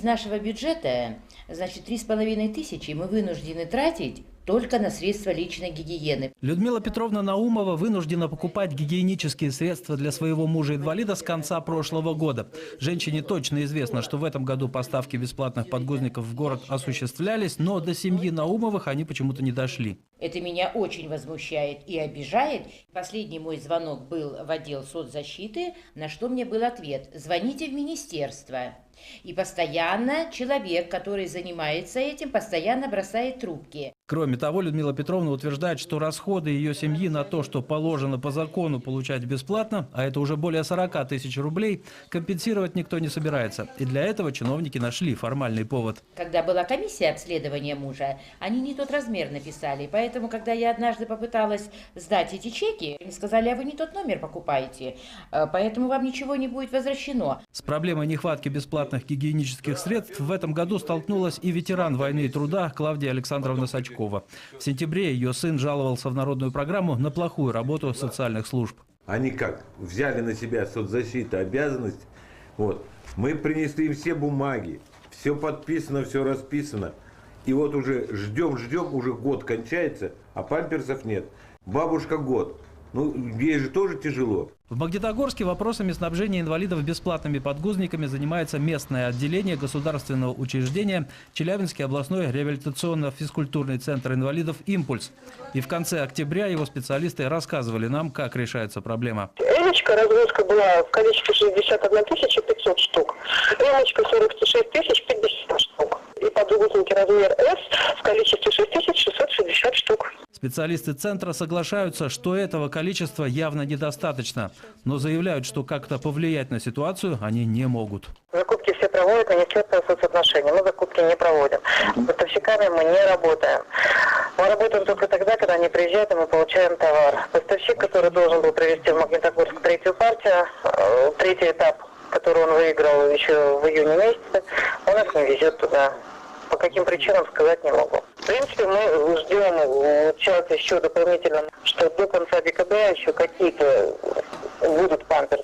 из нашего бюджета, значит, три с половиной тысячи мы вынуждены тратить только на средства личной гигиены. Людмила Петровна Наумова вынуждена покупать гигиенические средства для своего мужа-инвалида с конца прошлого года. Женщине точно известно, что в этом году поставки бесплатных подгузников в город осуществлялись, но до семьи Наумовых они почему-то не дошли. Это меня очень возмущает и обижает. Последний мой звонок был в отдел соцзащиты, на что мне был ответ. Звоните в министерство. И постоянно человек, который занимается этим, постоянно бросает трубки. Кроме того, Людмила Петровна утверждает, что расходы ее семьи на то, что положено по закону получать бесплатно, а это уже более 40 тысяч рублей, компенсировать никто не собирается. И для этого чиновники нашли формальный повод. Когда была комиссия обследования мужа, они не тот размер написали. Поэтому, когда я однажды попыталась сдать эти чеки, они сказали, а вы не тот номер покупаете, э, поэтому вам ничего не будет возвращено. С проблемой нехватки бесплатных гигиенических средств в этом году столкнулась и ветеран войны и труда Клавдия Александровна Сачкова. Пескова. В сентябре ее сын жаловался в народную программу на плохую работу социальных служб. Они как? Взяли на себя соцзащиты обязанность. Вот. Мы принесли им все бумаги. Все подписано, все расписано. И вот уже ждем, ждем, уже год кончается, а памперсов нет. Бабушка год. Ну, ей же тоже тяжело. В Магнитогорске вопросами снабжения инвалидов бесплатными подгузниками занимается местное отделение государственного учреждения Челябинский областной реабилитационно-физкультурный центр инвалидов «Импульс». И в конце октября его специалисты рассказывали нам, как решается проблема. Эмочка разгрузка была в количестве 61 500 штук, эмочка 46 050 штук и подгузники размер S в количестве 6660 штук. Специалисты центра соглашаются, что этого количества явно недостаточно, но заявляют, что как-то повлиять на ситуацию они не могут. Закупки все проводят, Министерство соцотношений. Мы закупки не проводим. С поставщиками мы не работаем. Мы работаем только тогда, когда они приезжают, и мы получаем товар. Поставщик, который должен был привезти в Магнитогорск третью партию, э, третий этап, который он выиграл еще в июне месяце, он их не везет туда. По каким причинам сказать не могу. В принципе, мы ждем сейчас еще дополнительно, что до конца декабря еще какие-то будут памперсы.